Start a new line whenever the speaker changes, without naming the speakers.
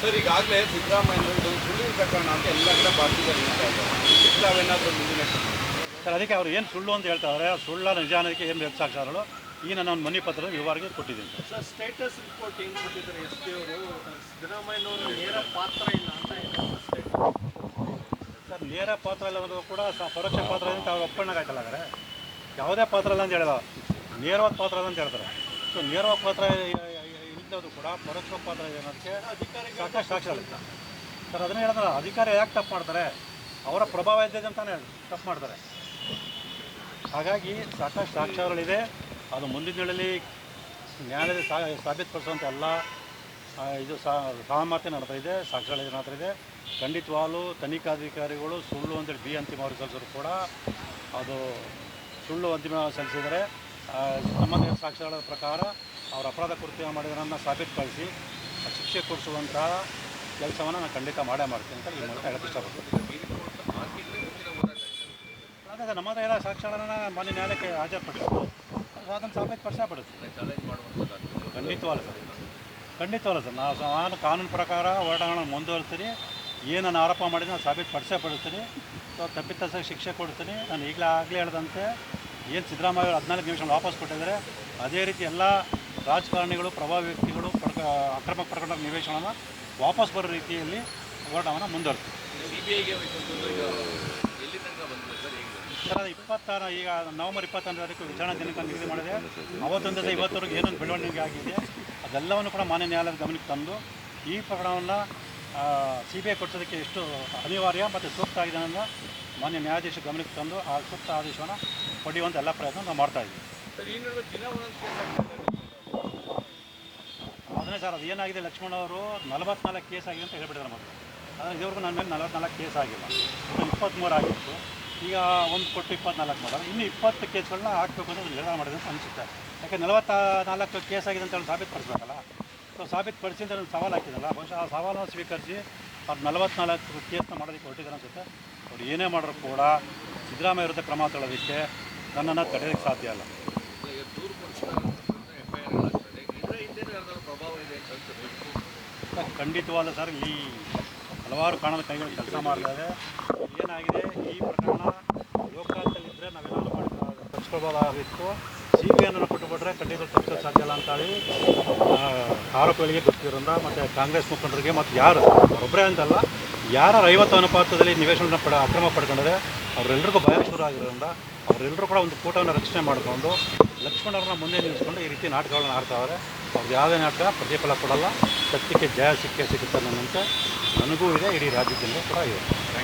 Sir ಈಗಾಗಲೇ ಸಿದ್ದರಾಮಯ್ಯ ಇದು ಸುಳ್ಳಿನ ಪ್ರಕರಣ ಅಂತ ಎಲ್ಲ ಕಡೆ ಭಾರತದಲ್ಲಿ ನಡೀತಾ ಇದ್ದಾರೆ. ಇದಕ್ಕೆ ತಾವೇನಾದರೂ ಮುಂದಿನ
ಸರ್ ಅದಕ್ಕೆ ಅವ್ರು ಏನು ಸುಳ್ಳು ಅಂತ ಹೇಳ್ತಾರೆ ಆ ಸುಳ್ಳ ನಿಜ ಅನ್ನೋದಕ್ಕೆ ಏನು ವೆಬ್ ಸಾಕ್ಷಾರಗಳು ಈಗ ನಾನು ಮನೆ ಮನಿ ಪತ್ರದ ವಿವರವಾಗಿ ಕೊಟ್ಟಿದ್ದೀನಿ. ಸರ್
ಸ್ಟೇಟಸ್ ರಿಪೋರ್ಟ್ ಏನು ಕೊಟ್ಟಿದ್ದಾರೆ? ಎಸ್ ಪಿ ಅವರು ಸಿದ್ದರಾಮಯ್ಯನವರು ನೇರ ಪಾತ್ರ ಇಲ್ಲ ಅಂತ
ಸರ್ ನೇರ ಪಾತ್ರ ಇಲ್ಲವರು ಕೂಡ ಪರೋಕ್ಷ ಪಾತ್ರ ಅಂತ ಅವ್ರು ಒಪ್ಪಣ್ಣಗಾಯ್ತಲ್ಲ ಹಾಗಾದ್ರೆ ಯಾವುದೇ ಪಾತ್ರ ಇಲ್ಲ ಅಂತ ಹೇಳಿದ ನೇರವಾದ ಪಾತ್ರ ಇಲ್ಲ ಅಂತ ಹೇಳ್ತಾರೆ. ಸೊ ನೇರವಾದ ಪಾತ್ರ ಇಲ್ಲದವರು ಕೂಡ ಪರೋಕ್ಷ ಪಾತ್ರ ಇದೆ ಅನ್ನೋದಕ್ಕೆ ಸಾಕಷ್ಟು ಸಾಕ್ಷಿ ಸರ್, ಅದನ್ನೇ ಹೇಳಿದ್ರೆ ಅಧಿಕಾರಿ ಯಾಕೆ ತಪ್ಪು ಮಾಡ್ತಾರೆ? ಅವರ ಪ್ರಭಾವ ಇದ್ದಿದೆ ಅಂತಾನೆ ತಪ್ಪು ಮಾಡ್ತಾರೆ. ಹಾಗಾಗಿ ಸಾಕಷ್ಟು ಸಾಕ್ಷ್ಯಗಳಿದೆ. ಅದು ಮುಂದಿನ ದಿನಗಳಲ್ಲಿ ಸಾ ಸಾಬೀತುಪಡಿಸುವಂಥ ಎಲ್ಲ ಇದು ಸಹಮತಿ ನಡ್ತಾ ಇದೆ ಸಾಕ್ಷ್ಯಗಳು ನಡ್ತಾ ಇದೆ. ಖಂಡಿತವಾಗಲೂ ತನಿಖಾಧಿಕಾರಿಗಳು ಸುಳ್ಳು ಅಂತೇಳಿ ಬಿ ಅಂತಿಮ ಅವರು ಸಲ್ಲಿಸಿದ್ರು ಕೂಡ ಅದು ಸುಳ್ಳು ಅಂತಿಮ ಸಲ್ಲಿಸಿದರೆ ಸಂಬಂಧಿತ ಸಾಕ್ಷ್ಯಗಳ ಪ್ರಕಾರ ಅವ್ರ ಅಪರಾಧ ಕೃತ್ಯ ಮಾಡಿದ್ರನ್ನ ಸಾಬೀತುಪಡಿಸಿ ಶಿಕ್ಷೆ ಕೊಡಿಸುವಂತಹ ಕೆಲಸವನ್ನು ನಾನು ಖಂಡಿತ ಮಾಡೇ ಮಾಡ್ತೀನಿ ಅಂತ ಈ ಮೂಲಕ ಹೇಳಕ್ಕೆ ಇಷ್ಟಪಡ್ತೀನಿ. ಅದೇ ನಮ್ಮ ಹತ್ರ ಎಲ್ಲ ಸಾಕ್ಷ್ಯಗಳನ್ನು ಮಾನ್ಯ ನ್ಯಾಯಾಲಯಕ್ಕೆ ಹಾಜರುಪಡಿಸಿದ್ರು ಅದನ್ನು ಸಾಬೀತುಪಡಿಸೇ ಖಂಡಿತವಲ್ಲ ಸರ್. ಖಂಡಿತವಲ್ಲ ಸರ್. ನಾವು ನಾನು ಕಾನೂನು ಪ್ರಕಾರ ಹೋರಾಟಗಳನ್ನು ಮುಂದುವರಿಸ್ತೀನಿ. ಏನು ನಾನು ಆರೋಪ ಮಾಡಿದ್ರೆ ನಾನು ಸಾಬೀತುಪಡಿಸೇ ಪಡಿಸ್ತೀನಿ ಸೊ, ತಪ್ಪಿತಸ್ಥ ಶಿಕ್ಷೆ ಕೊಡ್ತೀನಿ. ನಾನು ಈಗಲೇ ಆಗಲೇ ಹೇಳ್ದಂತೆ, ಏನು ಸಿದ್ದರಾಮಯ್ಯ ಹದಿನಾಲ್ಕು ನಿಮಿಷ ವಾಪಸ್ ಕೊಟ್ಟಿದ್ದಾರೆ, ಅದೇ ರೀತಿ ಎಲ್ಲ ರಾಜಕಾರಣಿಗಳು ಪ್ರಭಾವಿ ವ್ಯಕ್ತಿಗಳು ಪ್ರಕ ಅಕ್ರಮ ಪ್ರಕರಣ ನಿವೇಶನವನ್ನು ವಾಪಸ್ ಬರೋ ರೀತಿಯಲ್ಲಿ ಹೋರಾಟವನ್ನು ಮುಂದುವರೆದು ಸರ್ ಇಪ್ಪತ್ತಾರು ಈಗ ನವೆಂಬರ್ ಇಪ್ಪತ್ತೊಂದು ತಾರೀಕು ವಿಚಾರಣಾ ದಿನಾಂಕ ನಿಗದಿ ಮಾಡಿದೆ. ಅವತ್ತೊಂದರಿಂದ ಇವತ್ತವರೆಗೆ ಏನೊಂದು ಬೆಳವಣಿಗೆ ಆಗಿದೆ. ಅದೆಲ್ಲವನ್ನು ಕೂಡ ಮಾನ್ಯ ನ್ಯಾಯಾಲಯದ ಗಮನಕ್ಕೆ ತಂದು ಈ ಪ್ರಕರಣವನ್ನು ಸಿ ಬಿ ಐ ಕೊಡಿಸೋದಕ್ಕೆ ಎಷ್ಟು ಅನಿವಾರ್ಯ ಮತ್ತು ಸೂಕ್ತ ಆಗಿದೆ ಅನ್ನ ಮಾನ್ಯ ನ್ಯಾಯಾಧೀಶ ಗಮನಕ್ಕೆ ತಂದು ಆ ಸೂಕ್ತ ಆದೇಶವನ್ನು ಪಡೆಯುವಂಥ ಎಲ್ಲ ಪ್ರಯತ್ನ ನಾವು ಮಾಡ್ತಾ ಇದ್ದೀವಿ
ಸರ್ ಈ ನಡುವೆ ದಿನ ಒಂದೊಂದು ಕೇಸ್ ಆಗ್ತಿದೆ
ಅದನ್ನೇ ಸರ್ ಅದು ಏನಾಗಿದೆ? ಲಕ್ಷ್ಮಣ ಅವರು ನಲವತ್ನಾಲ್ಕು ಕೇಸ್ ಆಗಿದೆ ಅಂತ ಹೇಳ್ಬಿಟ್ಟಿದ್ದಾರೆ ಮೊದಲು. ಆದರೆ ಇದುವರೆಗೂ ನನ್ನ ಮೇಲೆ ನಲವತ್ನಾಲ್ಕು ಕೇಸ್ ಆಗಿಲ್ಲ. ಇಪ್ಪತ್ತ್ಮೂರು ಆಗಿತ್ತು. ಈಗ ಒಂದು ಕೊಟ್ಟು ಇಪ್ಪತ್ನಾಲ್ಕು ಮಾಡೋದು. ಇನ್ನು ಇಪ್ಪತ್ತು ಕೇಸ್ಗಳನ್ನ ಹಾಕಬೇಕು ಅಂತ ನಿರ್ಧಾರ ಮಾಡಿದೆ ಅಂತ ಅನಿಸುತ್ತೆ. ಯಾಕೆ ನಲವತ್ತ ನಾಲ್ಕು ಕೇಸ್ ಆಗಿದೆ ಅಂತ ಹೇಳಿ ಸಾಬೀತುಪಡಿಸ್ಬೇಕಲ್ಲ? ಸೊ ಸಾಬೀತುಪಡಿಸಿ ಅಂತ ಒಂದು ಸವಾಲು ಹಾಕಿದಲ್ಲ. ಬಹುಶಃ ಆ ಸವಾಲನ್ನು ಸ್ವೀಕರಿಸಿ ಅವ್ರು ನಲವತ್ನಾಲ್ಕು ಕೇಸ್ನ ಮಾಡೋದಕ್ಕೆ ಹೊರಟಿದ್ದಾರೆ ಅನಿಸುತ್ತೆ. ಅವ್ರು ಏನೇ ಮಾಡಿದ್ರು ಕೂಡ ಸಿದ್ದರಾಮಯ್ಯ ವಿರುದ್ಧ ಕ್ರಮ ತಗೊಳ್ಳೋದಕ್ಕೆ ನನ್ನನ್ನು ತಡೆಯೋಕ್ಕೆ ಸಾಧ್ಯ ಇಲ್ಲ. ಸರ್, ಖಂಡಿತವಾಗ್ಲೂ ಸರ್ ಈ ಹಲವಾರು ಕಾರಣದ ಕೈಗಳು ಕೆಲಸ ಮಾಡಿದ್ದಾರೆ ಏನಾಗಿದೆ? ಈ ಪ್ರಕರಣ ಲೋಕಾಯುಕ್ತಲ್ಲಿದ್ದರೆ ನಾವೇನಾದರೂ ಮಾಡಿ ತಪ್ಪಿಸ್ಕೊಳ್ಬೋದಾಗಿತ್ತು ಸಿ ಬಿ ಐನ ಕೊಟ್ಟುಬಿಟ್ರೆ ಖಂಡಿತ ತಪ್ಪಿಸೋದು ಸಾಧ್ಯ ಇಲ್ಲ ಅಂತೇಳಿ ಆರೋಪಿಗಳಿಗೆ ಗೊತ್ತಿರೋದ್ರಿಂದ ಮತ್ತು ಕಾಂಗ್ರೆಸ್ ಮುಖಂಡರಿಗೆ ಮತ್ತು ಯಾರು? ಒಬ್ಬರೇ ಅಂತಲ್ಲ ಯಾರು ಐವತ್ತು ಅನುಪಾತದಲ್ಲಿ ನಿವೇಶನ ಪಡ ಅಕ್ರಮ ಪಡ್ಕೊಂಡಿದೆ ಅವರೆಲ್ಲರಿಗೂ ಭಯ ಶುರು ಆಗಿರೋದ್ರಿಂದ ಅವರೆಲ್ಲರೂ ಕೂಡ ಒಂದು ಕೂಟವನ್ನು ರಚನೆ ಮಾಡಿಕೊಂಡು ಲಕ್ಷ್ಮಣರನ್ನ ಮುಂದೆ ನಿಲ್ಲಿಸ್ಕೊಂಡು ಈ ರೀತಿ ನಾಟಕಗಳನ್ನ ಆಡ್ತಾವ್ರೆ. ಅವ್ರದ್ದು ಯಾವುದೇ ನಾಟಕ ಪ್ರತಿಫಲ ಕೊಡಲ್ಲ, ಸತ್ಯಕ್ಕೆ ಜಯ ಸಿಕ್ಕೇ ಸಿಗುತ್ತೆ ಅನ್ನೋಂತೆ ನನಗೂ ಇದೆ, ಇಡೀ ರಾಜ್ಯದಿಂದ ಕೂಡ ಇದೆ.